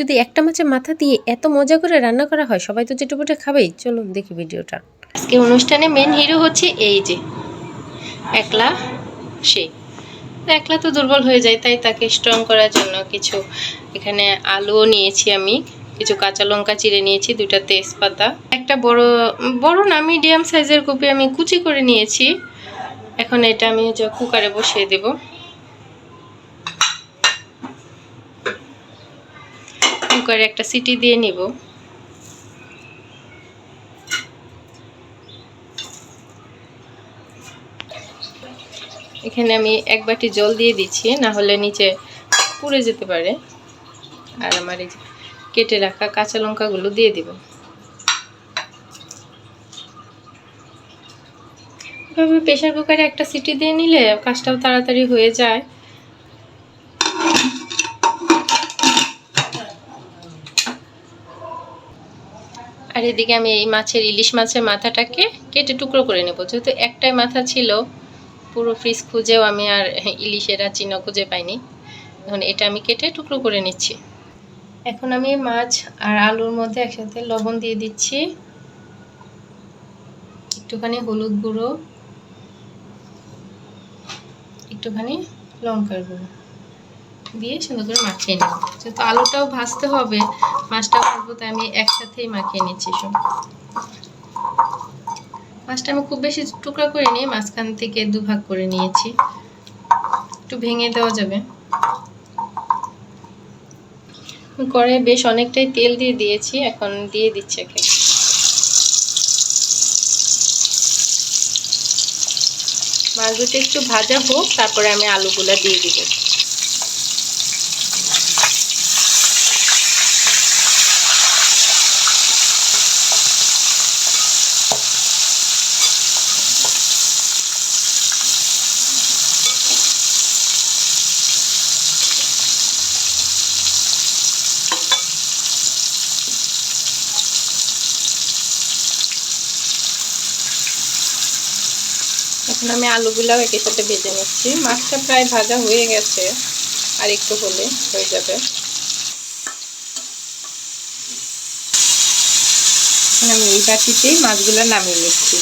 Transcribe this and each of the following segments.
যদি একটা মাছের মাথা দিয়ে এত মজা করে রান্না করা হয়, সবাই তো চেটে খাবেই। চলুন দেখি ভিডিওটা। আজকে অনুষ্ঠানে মেন হিরো হচ্ছে এই যে, একলা সে। একলা তো দুর্বল হয়ে যায়, তাই তাকে স্ট্রং করার জন্য কিছু এখানে আলুও নিয়েছি আমি, কিছু কাঁচা লঙ্কা চিড়ে নিয়েছি, দুইটা তেজপাতা। একটা বড় বড় না মিডিয়াম সাইজের কপি আমি কুচি করে নিয়েছি। এখন এটা আমি কুকারে বসিয়ে দেব। কুকারে একটা সিটি দিয়ে নিব। এখানে আমি এক বাটি জল দিয়ে দিচ্ছি, না হলে নিচে পুড়ে যেতে পারে। আর আমার এই কেটে রাখা কাঁচা লঙ্কাগুলো দিয়ে দিব। এভাবে প্রেশার কুকারে একটা সিটি দিয়ে নিলে কাজটাও তাড়াতাড়ি হয়ে যায়। আর এদিকে আমি এই মাছের ইলিশ মাছের মাথাটাকে কেটে টুকরো করে নেব। যেহেতু একটাই মাথা ছিল, পুরো ফ্রিজ খুঁজেও আমি আর ইলিশের আর চিহ্ন খুঁজে পাইনি। এখন এটা আমি কেটে টুকরো করে নিচ্ছি। এখন আমি মাছ আর আলুর মধ্যে একসাথে লবণ দিয়ে দিচ্ছি। একটুখানি হলুদ গুঁড়ো, একটুখানি লঙ্কার গুঁড়ো। দিয়ে সুন্দর করে মাখিয়ে নেব। যেহেতু আলুটাও ভাজতে হবে মাছটাও ভাজবো, তাই আমি একসাথেই মাখিয়ে নিচ্ছি সব। মাছটা আমি খুব বেশি টুকরা করে নিয়ে মাঝখান থেকে দুভাগ করে নিয়েছি। একটু ভেঙে দেওয়া যাবে। করে বেশ অনেকটাই তেল দিয়ে দিয়েছি, এখন দিয়ে দিচ্ছি একে। দুটো একটু ভাজা হোক, তারপরে আমি আলুগুলা দিয়ে দিব। এখন আমি আলুগুলাও একের সাথে ভেজে নিচ্ছি। মাছটা প্রায় ভাজা হয়ে গেছে, আর একটু হলে হয়ে যাবে। আমি এই বাটিতেই মাছগুলো নামিয়ে নিচ্ছি।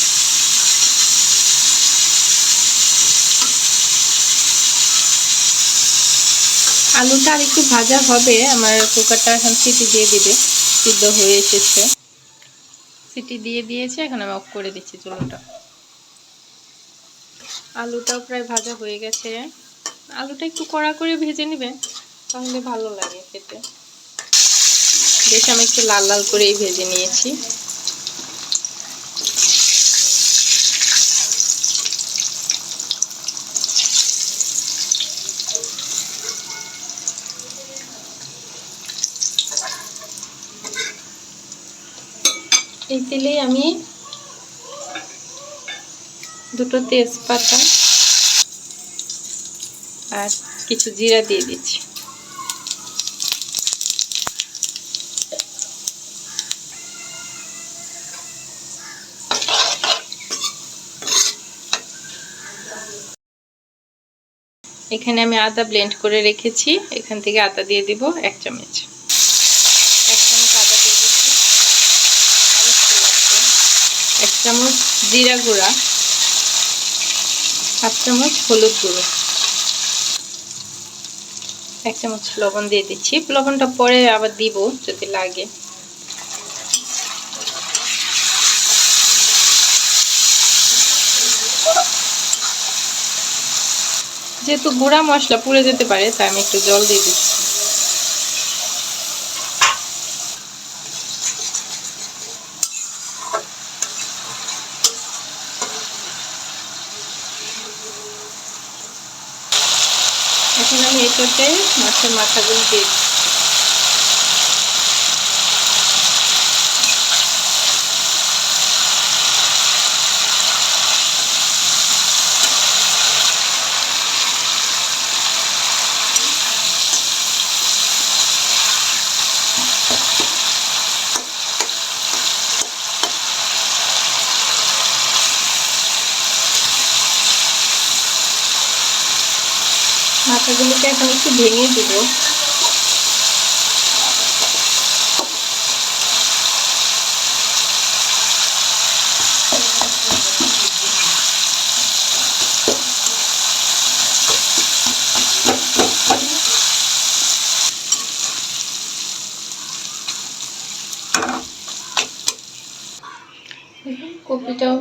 আলুটা আর একটু ভাজা হবে, আমার কুকারটা এখন সিটি দিয়ে দিবে, সিদ্ধ হয়ে এসেছে। সিটি দিয়ে দিয়েছে, এখন আমি অফ করে দিচ্ছি চুলোটা। আলুটাও প্রায় ভাজা হয়ে গেছে। আলুটা একটু কড়া করে ভেজে নেবেন, তাহলে ভালো লাগে খেতে। বেশ, আমি একটু লাল লাল করেই ভেজে নিয়েছি। এই তেলেই আমি দুটো তেজপাতা আর কিছু জিরা দিয়ে দিচ্ছি। এখানে আমি আদা ব্লেন্ড করে রেখেছি। এখান থেকে আদা দিয়ে দিব এক চামচ। এক চামচ আদা দিয়ে দিচ্ছি। এক চামচ জিরা গুঁড়া। হাফ চামচ হলুদ গুঁড়ো। এক চামচ লবণ দিয়ে দিচ্ছি। লবণটা পরে আবার দিব যদি লাগে। যেহেতু গুঁড়া মশলা পুড়ে যেতে পারে, তাই আমি একটু জল দিয়ে দিচ্ছি এখন আমি এটাতে মাছের মাথাগুলো দিয়ে মাথাগুলোকে এখন একটু ভেঙে দিব। কপিটাও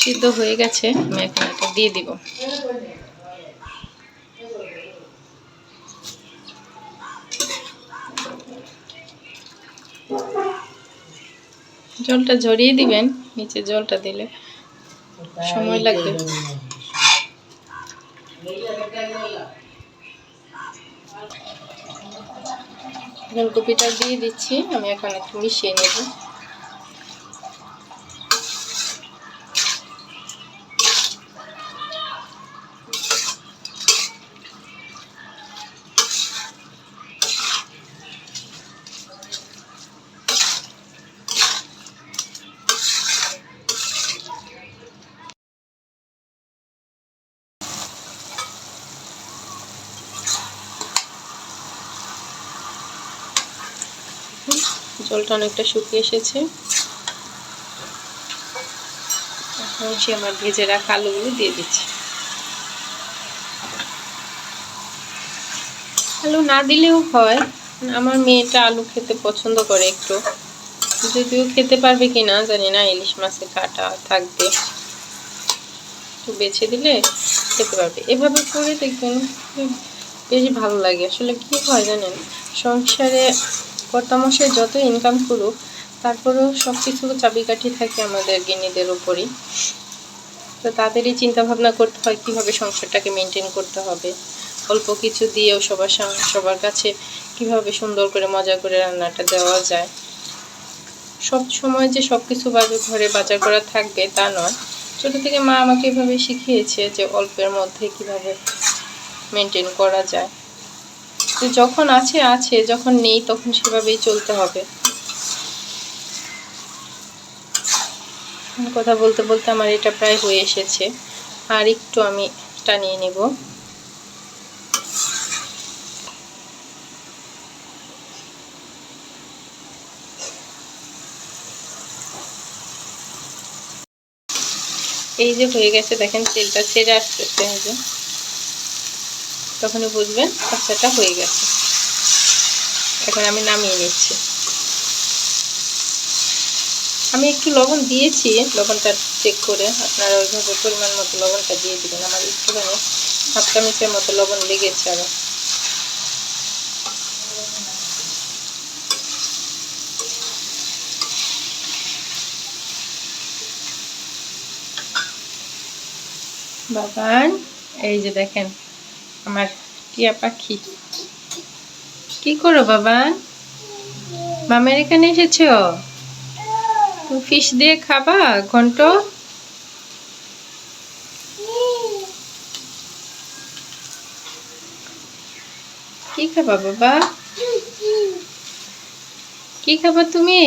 সিদ্ধ হয়ে গেছে আমি এখন এটা দিয়ে দিব। জলটা ঝরিয়ে দিবেন, নিচে জলটা দিলে সময় লাগবে। ফুলকপিটা দিয়ে দিচ্ছি, আমি এখন একটু মিশিয়ে নেব। জলটা অনেকটা শুকিয়ে এসেছে। এখন সে আমার ভেজে রাখা আলুগুলো দিয়ে দিচ্ছি। আলু না দিলেও হয়, আমার মেয়েটা আলু খেতে পছন্দ করে একটু। যদিও খেতে পারবে কি না জানি না, ইলিশ মাছের কাটা থাকবে। একটু বেছে দিলে খেতে পারবে। এভাবে করে দেখবেন, বেশ ভালো লাগে। আসলে কি হয় জানেন, সংসারে কর্তামশাই যত ইনকাম করুক, তারপরেও সব কিছু চাবিকাঠি থাকে আমাদের গিনিদের উপরই। তো তাদেরই চিন্তাভাবনা করতে হয়, কীভাবে সংসারটাকে মেনটেন করতে হবে। অল্প কিছু দিয়েও সবার সবার কাছে কীভাবে সুন্দর করে মজা করে রান্নাটা দেওয়া যায়। সব সময় যে সব কিছু বাজার ঘরে বাজার করা থাকবে তা নয়। ছোটো থেকে মা আমাকে এভাবে শিখিয়েছে যে অল্পের মধ্যে কীভাবে মেনটেন করা যায়। তো যখন আছে আছে, যখন নেই, তখন সেভাবেই চলতে হবে। কথা বলতে বলতে আমার এটা প্রায় হয়ে এসেছে। আর একটু আমি টানিয়ে নেব। এই যে হয়ে গেছে, দেখেন তেলটা ছেড়ে আসতেছে, এই যে। তখনই বুঝবেন বাচ্চাটা হয়ে গেছে। এখন আমি নামিয়ে নিচ্ছি। আমি একটু লবণ দিয়েছি, লবণটা চেক করে আপনারা ওইভাবে পরিমাণ মতো লবণটা দিয়ে দিবেন। আমার একটুখানি হাফ চামচের মতো লবণ লেগেছে আবার বাবান এই যে দেখেন। আমার টিয়া পাখি। কি করো বাবা? মামের এখানে এসেছ? ফিশ দিয়ে খাবা ঘন্ট? কি খাবা বাবা? কি খাবা তুমি?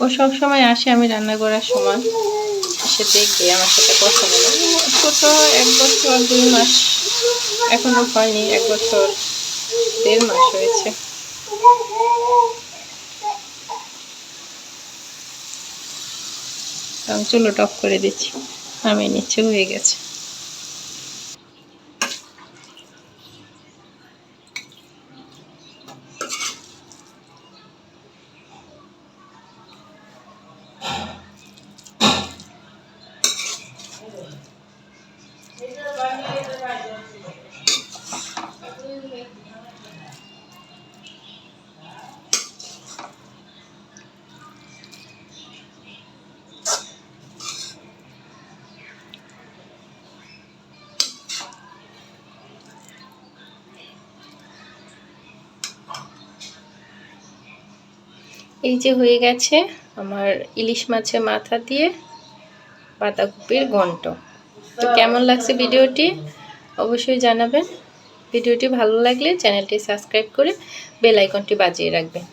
ও সব সময় আসে, আমি রান্না করার সময়। এসে দেখবে, আমার সাথে কথা বলে। ছোট এক বছর, দুই মাস, এখনও হয়নি, এক বছর, দেড় মাস হয়েছে। চুলো টপ করে দিচ্ছি। আমি নিচে হয়ে গেছে। এই যে হয়ে গেছে আমার ইলিশ মাছের মাথা দিয়ে বাঁধাকপির ঘন্ট। তো কেমন লাগছে ভিডিওটি? অবশ্যই জানাবেন। ভিডিওটি ভালো লাগলে চ্যানেলটি সাবস্ক্রাইব করে বেল আইকনটি বাজিয়ে রাখবেন।